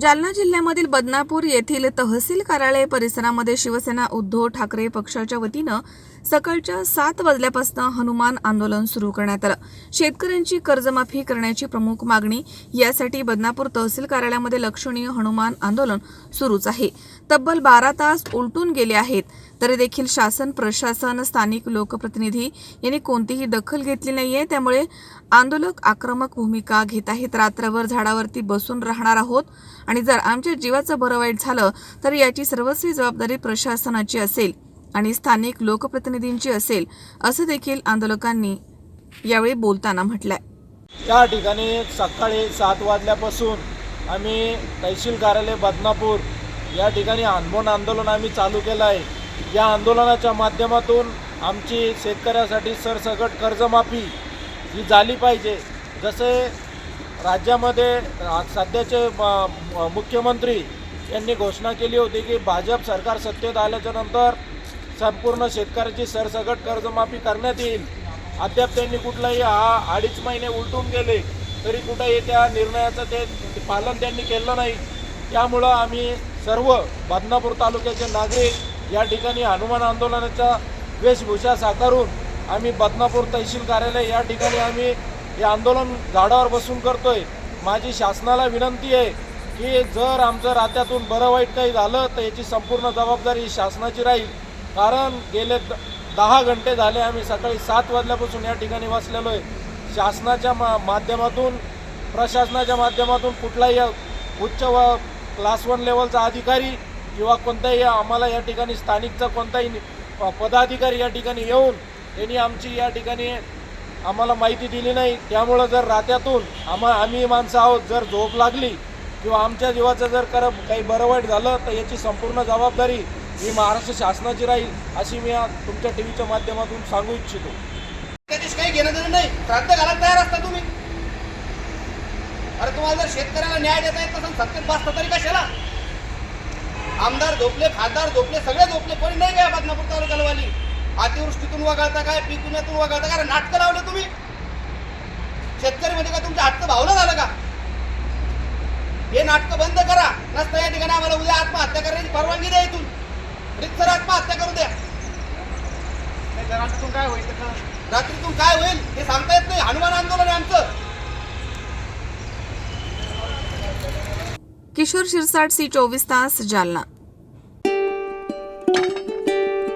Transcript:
जालना जिल्ह्यामधील बदनापूर येथील तहसील कार्यालय परिसरामध्ये शिवसेना उद्धव ठाकरे पक्षाच्या वतीनं सकाळच्या सात वाजल्यापासून हनुमान आंदोलन सुरू करण्यात आलं. शेतकऱ्यांची कर्जमाफी करण्याची प्रमुख मागणी यासाठी बदनापूर तहसील कार्यालयामध्ये लक्षणीय हनुमान आंदोलन सुरूच आहे. तब्बल बारा तास उलटून गेले आहेत. तरी देखील शासन प्रशासन स्थानिक लोकप्रतिनिधी यांनी कोणतीही दखल घेतली नाहीये. त्यामुळे आंदोलक आक्रमक भूमिका घेत आहेत. रात्रभर झाडावरती बसून राहणार आहोत. आणि जर आमच्या जीवाचं बरं वाईट झालं तर याची सर्वस्वी जबाबदारी प्रशासनाची असेल आणि स्थानिक लोकप्रतिनिधींची असेल असं देखील आंदोलकांनी यावेळी बोलताना म्हटलंय. या ठिकाणी सकाळी सात वाजल्यापासून आम्ही तहसील कार्यालय बदनापूर या ठिकाणी आंदोलन आंदोलन आम्ही चालू केलं आहे. या आंदोलनाच्या माध्यमातून आमची शेतकऱ्यासाठी सरसकट कर्जमाफी ही झाली पाहिजे. जसे राज्यामध्ये सध्याचे म- मुख्यमंत्री यांनी घोषणा केली होती की भाजप सरकार सत्तेत आल्याच्यानंतर संपूर्ण शेतकऱ्याची सरसकट कर्जमाफी करण्यात येईल. अद्याप त्यांनी कुठलाही हा अडीच महिने उलटून गेले तरी कुठंही त्या निर्णयाचं ते पालन त्यांनी केलं नाही. त्यामुळं आम्ही सर्व बदनापूर तालुक्याचे नागरिक या ठिकाणी हनुमान आंदोलनाच्या वेशभूषा साकारून आम्ही बदनापूर तहसील कार्यालय या ठिकाणी आम्ही हे आंदोलन झाडावर बसून करतोय. माझी शासनाला विनंती आहे की जर आमचं रात्यातून बरं वाईट काही झालं तर याची संपूर्ण जबाबदारी ही शासनाची राहील. कारण गेले द दहा घंटे झाले आम्ही सकाळी सात वाजल्यापासून या ठिकाणी बसलेलो आहे. शासनाच्या मा माध्यमातून प्रशासनाच्या माध्यमातून कुठलाही उच्च व क्लास वन लेवलचा अधिकारी किंवा कोणताही आम्हाला या ठिकाणी स्थानिकचा कोणताही पदाधिकारी या ठिकाणी येऊन त्यांनी आमची या ठिकाणी आम्हाला माहिती दिली नाही. त्यामुळं जर रात्यातून आम्हा आम्ही माणसं आहोत जर झोप लागली किंवा आमच्या जीवाचं जर कर काही बरं वाईट झालं तर याची संपूर्ण जबाबदारी ही महाराष्ट्र शासनाची राहील अशी मी तुमच्या टी व्हीच्या माध्यमातून सांगू इच्छितो. काही घेणं देणं नाही. श्राद्ध घालायला तयार असता तुम्ही. अरे तुम्हाला जर शेतकऱ्याला न्याय देता येत नसेल सत्तेत बसता तरी कशाला? आमदार झोपले खासदार झोपले सगळे झोपले कोणी नाही काय बदनापूर तालुक्याला वाली अतिवृष्टीतून वगळता काय पीक विम्यातून वगळता काय? नाटकं लावले तुम्ही. शेतकरी मध्ये का तुमच्या हातचं भावलं झालं का? हे नाटकं बंद करा. नसतं या ठिकाणी आम्हाला उद्या आत्महत्या करण्याची परवानगी द्या इथून. रितसर आत्महत्या करू द्या. रात्रीतून काय होईल? रात्रीतून काय होईल हे सांगता येत नाही. हनुमान आंदोलन आहे आमचं. किशोर शिरसाट सी चोवीस तास जालना.